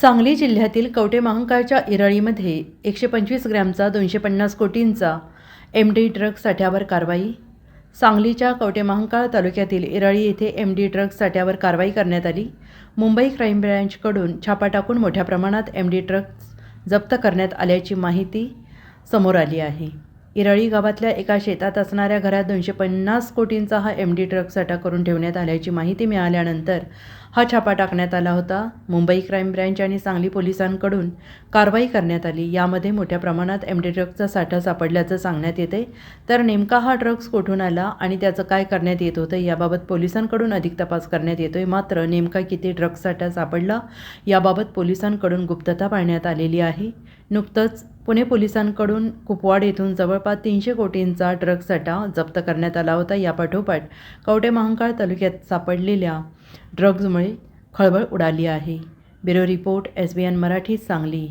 सांगली जिल्ह्यातील कवटे महांकाळच्या इरळीमध्ये एकशे पंचवीस ग्रॅमचा दोनशे पन्नास कोटींचा एम डी ड्रग्ज साठ्यावर कारवाई. सांगलीच्या कवटे महांकाळ तालुक्यातील इरळी येथे एम डी ड्रग्ज साठ्यावर कारवाई करण्यात आली. मुंबई क्राईम ब्रँचकडून छापा टाकून मोठ्या प्रमाणात एम डी ड्रग्ज जप्त करण्यात आल्याची माहिती समोर आली आहे. इरळी गावातल्या एका शेतात असणाऱ्या घरात दोनशे पन्नास कोटींचा हा एम डी ट्रक साठा करून ठेवण्यात आल्याची माहिती मिळाल्यानंतर हा छापा टाकण्यात आला होता. मुंबई क्राईम ब्रँच आणि सांगली पोलिसांकडून कारवाई करण्यात आली. यामध्ये मोठ्या प्रमाणात एम डी ट्रकचा साठा सापडल्याचं सांगण्यात येते. तर नेमका हा ड्रग्स कुठून आला आणि त्याचं काय करण्यात येत होतं याबाबत पोलिसांकडून अधिक तपास करण्यात येतोय. मात्र नेमका किती ड्रग्स साठा सापडला याबाबत पोलिसांकडून गुप्तता पाळण्यात आलेली आहे. नुकतंच पुणे पोलिसांकडून कुपवाड येथून जवळपास तीनशे कोटींचा ड्रग्ज साठा जप्त करण्यात आला होता. यापाठोपाठ कवटे महांकाळ तालुक्यात सापडलेल्या ड्रग्जमुळे खळबळ उडाली आहे. Bureau report S B N Marathi Sangli.